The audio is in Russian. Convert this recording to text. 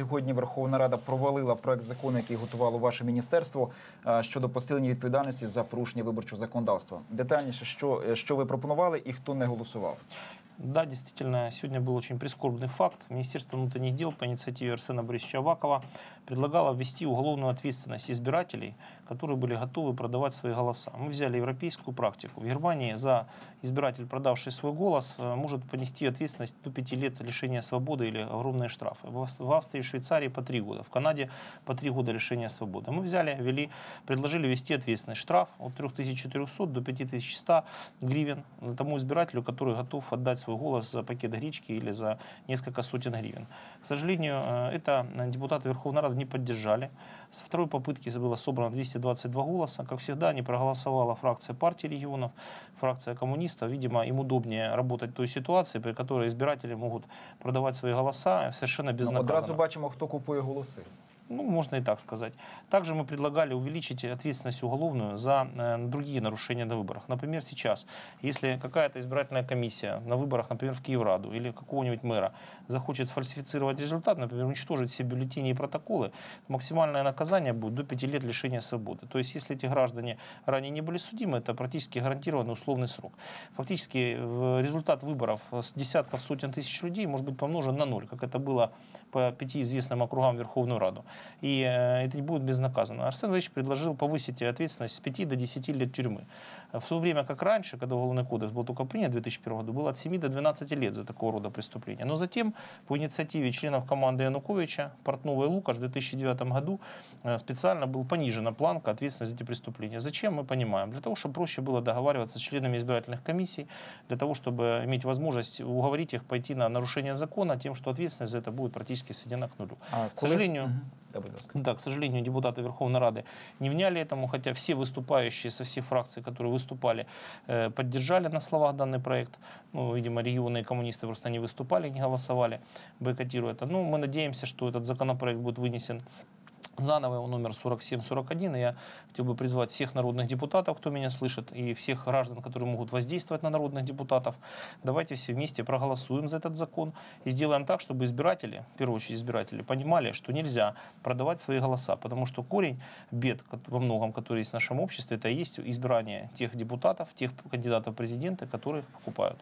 сьогодні Верховна Рада провалила проект закону, який готувало ваше міністерство е, щодо посилення відповідальності за порушення виборчого законодавства. Детальніше, що, е, що ви пропонували і хто не голосував. Да, действительно, сегодня был очень прискорбный факт. Министерство внутренних дел по инициативе Арсена Борисовича Авакова предлагало ввести уголовную ответственность избирателей, которые были готовы продавать свои голоса. Мы взяли европейскую практику. В Германии за избиратель, продавший свой голос, э, может понести ответственность до пяти лет лишения свободы или огромные штрафы. В Ав- В Австрии и Швейцарии по три года, в Канаде по три года лишения свободы. Мы взяли, ввели, предложили ввести ответственность. Штраф от 3400 до 5100 гривен тому избирателю, который готов отдать свой голос за пакет гречки или за несколько сотен гривен. К сожалению, э, это депутаты Верховной Рады не поддержали. Со второй попытки было собрано 222 голоса. Как всегда, не проголосовала фракция партии регионов, фракция коммунистов. Видимо, им удобнее работать в той ситуации, при которой избиратели могут продавать свои голоса совершенно Ну, безнаказанно. одразу бачимо, хто купує голоси. Ну, можно и так сказать. Также мы предлагали увеличить ответственность уголовную за э, другие нарушения на выборах. Например, сейчас, если какая-то избирательная комиссия на выборах, например, в Киевраду или какого-нибудь мэра захочет сфальсифицировать результат, например, уничтожить все бюллетени и протоколы, максимальное наказание будет до 5 лет лишения свободы. То есть, если эти граждане ранее не были судимы, это практически гарантированный условный срок. Фактически результат выборов с десятков сотен тысяч людей может быть помножен на ноль, как это было по пяти известным округам Верховную Раду. И э, это не будет безнаказанно. Арсен Владимирович предложил повысить ответственность с 5 до 10 лет тюрьмы. В то время как раньше, когда Уголовный кодекс был только принят в 2001 году, было от 7 до 12 лет за такого рода преступления. Но затем, по инициативе членов команды Януковича, Портнова и Лукаш в 2009 году э, специально был понижена планка ответственности за эти преступления. Зачем, мы понимаем. Для того, чтобы проще было договариваться с членами избирательных комиссий, для того, чтобы иметь возможность уговорить их пойти на нарушение закона тем, что ответственность за это будет практически сведена к нулю. А К сожалению, Мгм. Да, к сожалению, депутаты Верховной Рады не вняли этому, хотя все выступающие со всех фракций, которые выступали, э, поддержали на словах данный проект. Ну, видимо, регионы и коммунисты просто не выступали, не голосовали, бойкотируя это. Ну, мы надеемся, что этот законопроект будет вынесен Заново его номер 4741. И я хотел бы призвать всех народных депутатов, кто меня слышит, и всех граждан, которые могут воздействовать на народных депутатов. Давайте все вместе проголосуем за этот закон и сделаем так, чтобы избиратели, в первую очередь избиратели, понимали, что нельзя продавать свои голоса, потому что корень бед во многом, который есть в нашем обществе, это и есть избрание тех депутатов, тех кандидатов в президенты, которые покупают.